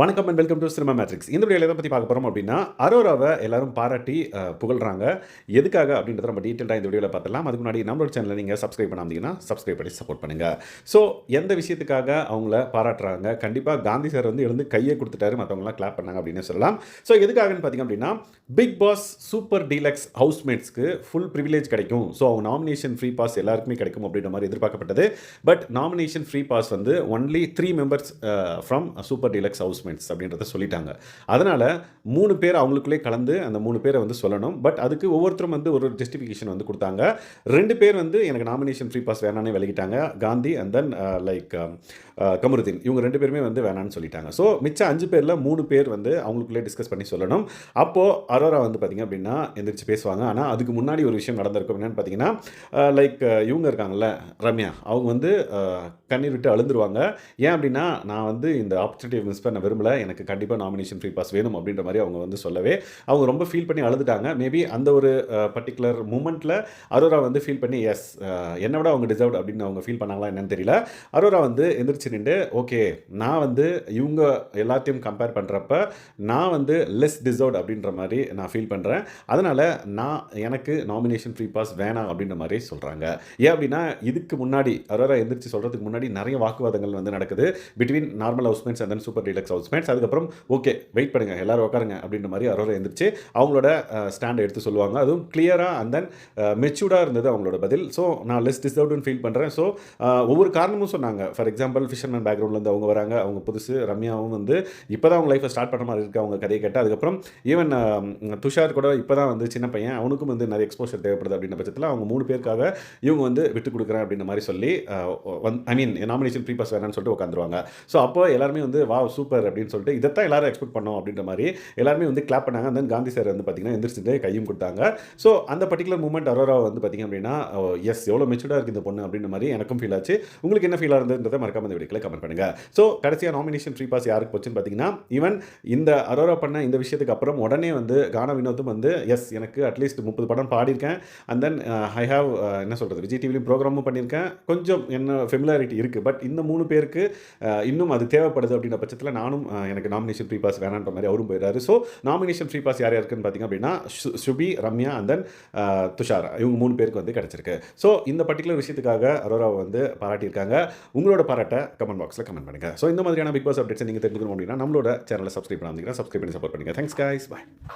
வணக்கம் and welcome to Cinema Matrix இந்த வீடியோவில் எதை பற்றி பார்க்க போகிறோம் அப்படின்னா அரோராவை எல்லாரும் பாராட்டி புகழ்கிறாங்க புகழ்றாங்க. எதுக்காக அப்படின்றத நம்ம டீட்டெயிலாக இந்த வீடியோவில் பார்த்துலாம் அதுக்கு முன்னாடி நம்மளோட சேனலில் நீங்கள் சப்ஸ்கிரைப் பண்ணாமதிங்கன்னா சப்ஸ்கிரைப் பண்ணி சப்போர்ட் பண்ணுங்கள் ஸோ எந்த விஷயத்துக்காக அவங்கள பாராட்டுறாங்க? கண்டிப்பாக காந்தி சார் வந்து எழுந்து கையை கொடுத்துட்டாரு. மற்றவங்களாம் கிளாப் பண்ணாங்க அப்படின்னு சொல்லலாம். ஸோ எதுக்காகன்னு பார்த்தீங்க அப்படின்னா பிக் பாஸ் சூப்பர் டீலக்ஸ் ஹவுஸ்மேட்ஸ்க்கு ஃபுல் ப்ரிவிலேஜ் கிடைக்கும். ஸோ அவங்க நாமினேஷன் ஃப்ரீ பாஸ் எல்லாருக்குமே கிடைக்கும் அப்படின்ற மாதிரி எதிர்பார்க்கப்பட்டது. பட் நாமினேஷன் ஃப்ரீ பாஸ் வந்து only three members from super deluxe house housemates அப்படின்றத சொல்லிட்டாங்க. அதனால் மூணு பேர் அவங்களுக்குள்ளே கலந்து அந்த மூணு பேரை வந்து சொல்லணும். பட் அதுக்கு ஒவ்வொருத்தரும் வந்து ஒரு ஜஸ்டிஃபிகேஷன் வந்து கொடுத்தாங்க. ரெண்டு பேர் வந்து எனக்கு நாமினேஷன் ஃப்ரீ பாஸ் வேணானே விலகிட்டாங்க. Gandhi and then like Kamarudeen. இவங்க ரெண்டு பேருமே வந்து வேணான்னு சொல்லிட்டாங்க. ஸோ மிச்சம் அஞ்சு பேரில் மூணு பேர் வந்து அவங்களுக்குள்ளே டிஸ்கஸ் பண்ணி சொல்லணும். அப்போது அரோரா வந்து பார்த்திங்க அப்படின்னா எந்திரிச்சு பேசுவாங்க. ஆனால் அதுக்கு முன்னாடி ஒரு விஷயம் நடந்திருக்கும். என்னென்னு பார்த்தீங்கன்னா லைக் uh, uh, இவங்க இருக்காங்கல்ல ரம்யா. அவங்க வந்து uh, கண்ணீர் விட்டு அழுந்துருவாங்க. ஏன் அப்படின்னா நான் வந்து இந்த ஆப்பர்ச்சுனிட்டியை மிஸ் பண்ண விரும்பல. எனக்கு கண்டிப்பாக நாமினேஷன் ஃப்ரீ பாஸ் வேணும் அப்படின்ற மாதிரி அவங்க வந்து சொல்லவே அவங்க ரொம்ப ஃபீல் பண்ணி அழுதுட்டாங்க. மேபி அந்த ஒரு பர்டிகுலர் மூமெண்ட்டில் அரோரா வந்து ஃபீல் பண்ணி எஸ் என்னை விட அவங்க டிசர்வ் அப்படின்னு அவங்க ஃபீல் பண்ணாங்களா என்னன்னு தெரியல. அரோரா வந்து எந்திரிச்சு நின்று ஓகே நான் வந்து இவங்க எல்லாத்தையும் கம்பேர் பண்ணுறப்ப நான் வந்து லெஸ் டிசர்வ் அப்படின்ற மாதிரி நான் ஃபீல் பண்ணுறேன் அதனால் நான் எனக்கு நாமினேஷன் ஃப்ரீ பாஸ் வேணாம் அப்படின்ற மாதிரி சொல்கிறாங்க ஏன் அப்படின்னா இதுக்கு முன்னாடி அரோரா எந்திரிச்சு சொல்கிறதுக்கு முன்னாடி நிறைய வாக்குவாதங்கள் வந்து நடக்குது. Between normal housemates and then super deluxe housemates அதுக்கப்புறம் ஓகே வெயிட் பண்ணுங்கள் எல்லோரும் உட்காருங்க அப்படின்ற மாதிரி அரோரா எழுந்திரிச்சு அவங்களோட ஸ்டாண்டை எடுத்து சொல்லுவாங்க. அதுவும் கிளியராக அண்ட் தென் மெச்சூர்டாக இருந்தது அவங்களோட பதில். ஸோ நான் லெஸ் டிஸ்டர்ப்டுன்னு ஃபீல் பண்ணுறேன் ஸோ ஒவ்வொரு காரணமும் சொன்னாங்க. ஃபார் எக்ஸாம்பிள் ஃபிஷர்மேன் பேக்ரவுண்ட்லேருந்து அவங்க வராங்க. அவங்க புதுசு ரம்யாவும் வந்து இப்போ தான் அவங்க லைஃப்பை ஸ்டார்ட் பண்ணுற மாதிரி இருக்குது அவங்க கதையை கேட்டு. அதுக்கப்புறம் ஈவன் துஷார் கூட இப்போ தான் வந்து சின்ன பையன். அவனுக்கும் வந்து நிறைய எக்ஸ்போஷர் தேவைப்படுது அப்படின்ற பட்சத்தில் அவங்க மூணு பேருக்காக இவங்க வந்து விட்டு கொடுக்குறேன் அப்படின்ற மாதிரி சொல்லி I mean nomination free pass வேணாம்னு சொல்லிட்டு உட்காந்துருவாங்க ஸோ அப்போ எல்லாருமே வந்து வா சூப்பர் அப்படின்னு சொல்லிட்டு இதைத்தான் எல்லாரும் எக்ஸ்பெக்ட் பண்ணோம் அப்படின்ற மாதிரி எல்லாருமே வந்து கிளாப் பண்ணாங்க. தென் காந்தி சார் வந்து பார்த்தீங்கன்னா எந்திரிச்சிட்டு கையும் கொடுத்தாங்க. ஸோ அந்த பர்டிகுலர் மூமெண்ட் அரோரா வந்து பார்த்தீங்க அப்படின்னா எஸ் எவ்வளோ மெச்சூர்டாக இருக்குது இந்த பொண்ணு அப்படின்ற மாதிரி எனக்கும் ஃபீல் ஆச்சு. உங்களுக்கு என்ன ஃபீலாக இருந்ததுன்றதை மறக்காம இந்த வீடியோவில் கமெண்ட் பண்ணுங்கள் ஸோ கடைசியாக நாமினேஷன் ஃப்ரீ பாஸ் யாருக்கு போச்சுன்னு பார்த்தீங்கன்னா ஈவன் இந்த அரோரா பண்ண இந்த விஷயத்துக்கு அப்புறம் உடனே வந்து கானா வினோத்தும் வந்து எஸ் எனக்கு அட்லீஸ்ட் முப்பது படம் பாடியிருக்கேன். அண்ட் தென் ஐ ஹாவ் என்ன சொல்கிறது விஜய் டிவிலையும் ப்ரோக்ராமும் பண்ணியிருக்கேன். கொஞ்சம் என்ன ஃபெமிலாரிட்டி இருக்குது பட் இந்த மூணு பேருக்கு uh, இன்னும் அது தேவைப்படுது அப்படின்ற பட்சத்தில் நானும் எனக்கு நாமினேஷன் ஃப்ரீ பாஸ் வேணான்ற மாதிரி அவரும் போயிடுறாரு. ஸோ நாமினேஷன் ஃப்ரீ பாஸ் யார் யாருக்குன்னு பார்த்தீங்க அப்படின்னா சு- சுபி ரம்யா அண்ட் தென் துஷார். இவங்க மூணு பேருக்கு வந்து கிடச்சிருக்கு. ஸோ இந்த பர்டிகுலர் விஷயத்துக்காக அரோராவை வந்து பாராட்டியிருக்காங்க. உங்களோட பாராட்டை கமெண்ட் பாக்ஸில் கமெண்ட் பண்ணுங்கள் ஸோ இந்த மாதிரியான பிக் பாஸ் அப்டேட்ஸ் நீங்கள் தெரிஞ்சுக்கணும் அப்படின்னா நம்மளோட சேனலை சப்ஸ்கிரைப் பண்ணாமல் சப்ஸ்கிரைப் பண்ணி சப்போர்ட் பண்ணுங்கள் தேங்க்ஸ் கைஸ் பாய்